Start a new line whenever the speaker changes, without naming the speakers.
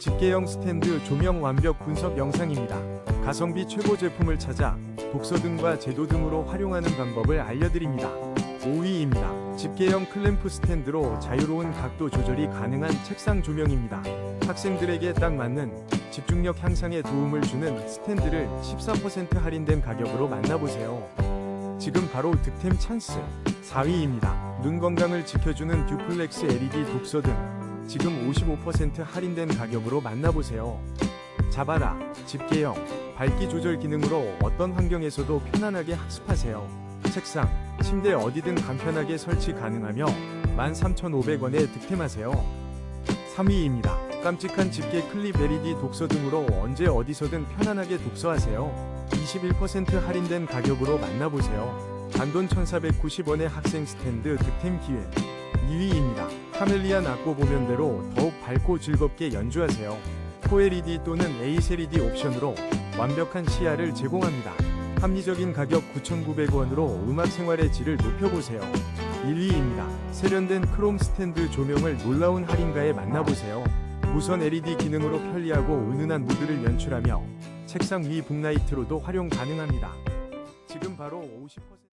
집게형 스탠드 조명 완벽 분석 영상입니다. 가성비 최고 제품을 찾아 독서 등과 제도 등으로 활용하는 방법을 알려드립니다. 5위입니다. 집게형 클램프 스탠드로 자유로운 각도 조절이 가능한 책상 조명입니다. 학생들에게 딱 맞는 집중력 향상에 도움을 주는 스탠드를 14% 할인된 가격으로 만나보세요. 지금 바로 득템 찬스 4위입니다. 눈 건강을 지켜주는 듀플렉스 LED 독서 등 지금 55% 할인된 가격으로 만나보세요. 자바라 집게형 밝기 조절 기능으로 어떤 환경에서도 편안하게 학습하세요. 책상, 침대 어디든 간편하게 설치 가능하며 13,500원에 득템하세요. 3위입니다. 깜찍한 집게 클립 LED 독서 등으로 언제 어디서든 편안하게 독서하세요. 21% 할인된 가격으로 만나보세요. 단돈 1,490원의 학생 스탠드 득템 기회. 2위입니다. 카멜리아 낙고 보면대로 더욱 밝고 즐겁게 연주하세요. 코LED 또는 ASLED 옵션으로 완벽한 시야를 제공합니다. 합리적인 가격 9,900원으로 음악 생활의 질을 높여보세요. 1위입니다. 세련된 크롬 스탠드 조명을 놀라운 할인가에 만나보세요. 무선 LED 기능으로 편리하고 은은한 무드를 연출하며 책상 위 북라이트로도 활용 가능합니다. 지금 바로 50%